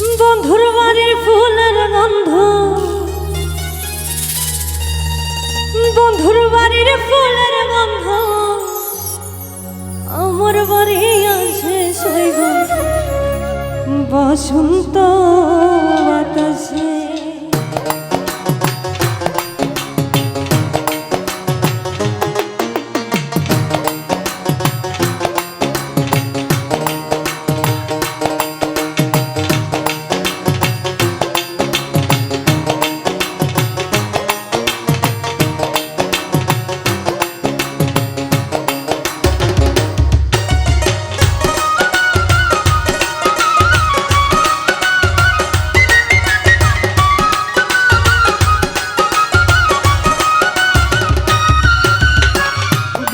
বন্ধুর বাড়ির ফুলের গন্ধ। বন্ধুর বাড়ির ফুলের গন্ধ। আমার বাড়ি আছে শৈব বসন্ত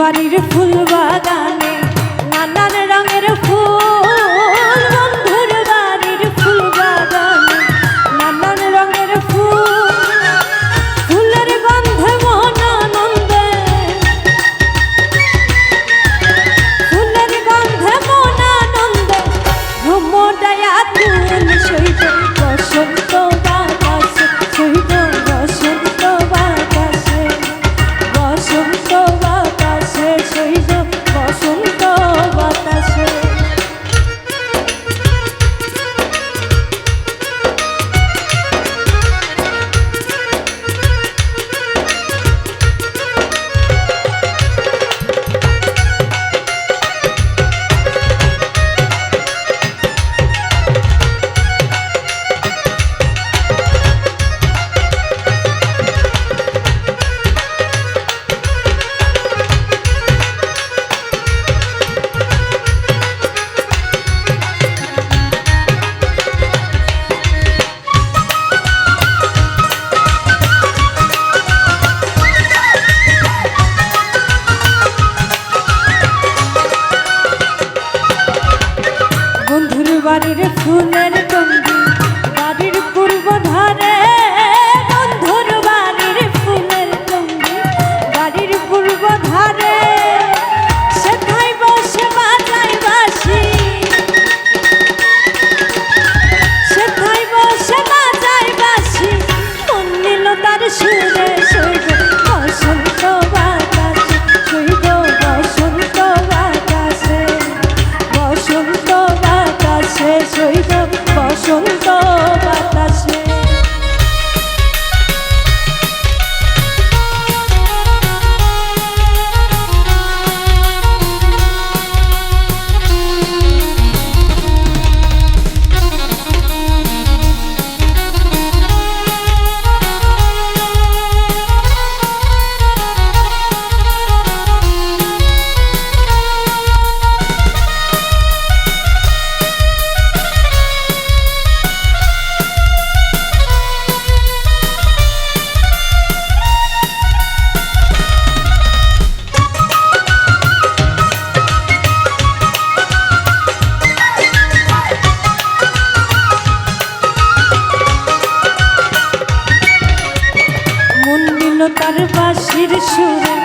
বাড়ির ফুল বাগানে নানান রঙের ফুল বাড়ির ফুলের তার সুরে